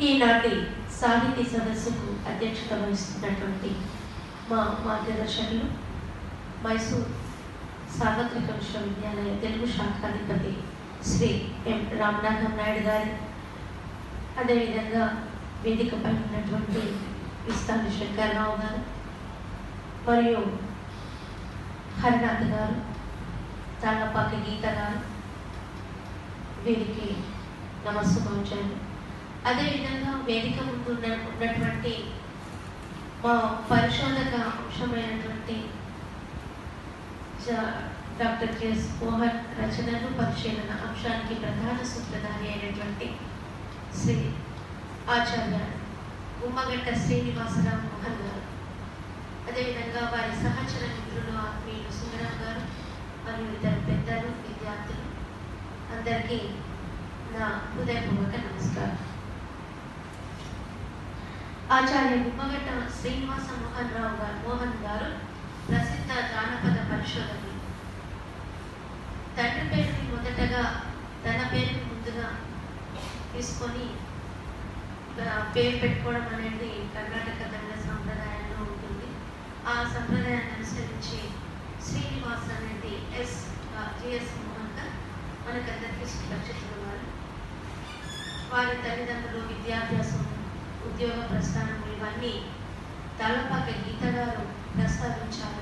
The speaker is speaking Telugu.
ఈనాటి సాహితీ సదస్సుకు అధ్యక్షత వహిస్తున్నటువంటి మా మార్గదర్శకులు మైసూర్ సార్వత్రిక విశ్వవిద్యాలయ తెలుగు శాఖాధిపతి శ్రీ ఎం రామనాథం నాయుడు గారి. అదేవిధంగా వేదికపై ఉన్నటువంటి విస్తారి శంకర్రావు గారు మరియు హరినాథ్ గారు తాళ్ళపాక గీత గారు. వీరికి నమస్సుమాంచాను అదేవిధంగా వేదిక ముందు ఉన్నటువంటి మా పరిశోధక అంశమైనటువంటి డాక్టర్ కెఎస్ మోహన్ రచనలు పరిశీలన అంశానికి ప్రధాన సూత్రధారి అయినటువంటి శ్రీ ఆచార్య ఉమ్మగట్ట శ్రీనివాసరావు మోహన్ గారు. అదేవిధంగా వారి సహచర మిత్రులు ఆత్మీయులు సుందరం గారు మరియు ఇతర పెద్దలు విద్యార్థులు. అందరికీ నా హృదయపూర్వక నమస్కారం. ఆచార్య ఉమ్మగట్ట శ్రీనివాస మోహన్ రావు గారు మోహన్ గారు ప్రసిద్ధ జానపద పరిశోధకులు. తండ్రి పేరుని మొదటగా తన పేరుని ముందుగా తీసుకొని పేరు పెట్టుకోవడం అనేది కర్ణాటక దండ సంప్రదాయంలో ఉంటుంది. ఆ సంప్రదాయాన్ని అనుసరించి శ్రీనివాస్ అనేది ఎస్ జిఎస్ మోహన్గా మనకందరికీ సురక్షితులు వారు వారి తల్లిదండ్రులు విద్యాభ్యాసం ఉద్యోగ ప్రస్థానం ఇవన్నీ తలపాక గీత గారు ప్రస్తావించారు.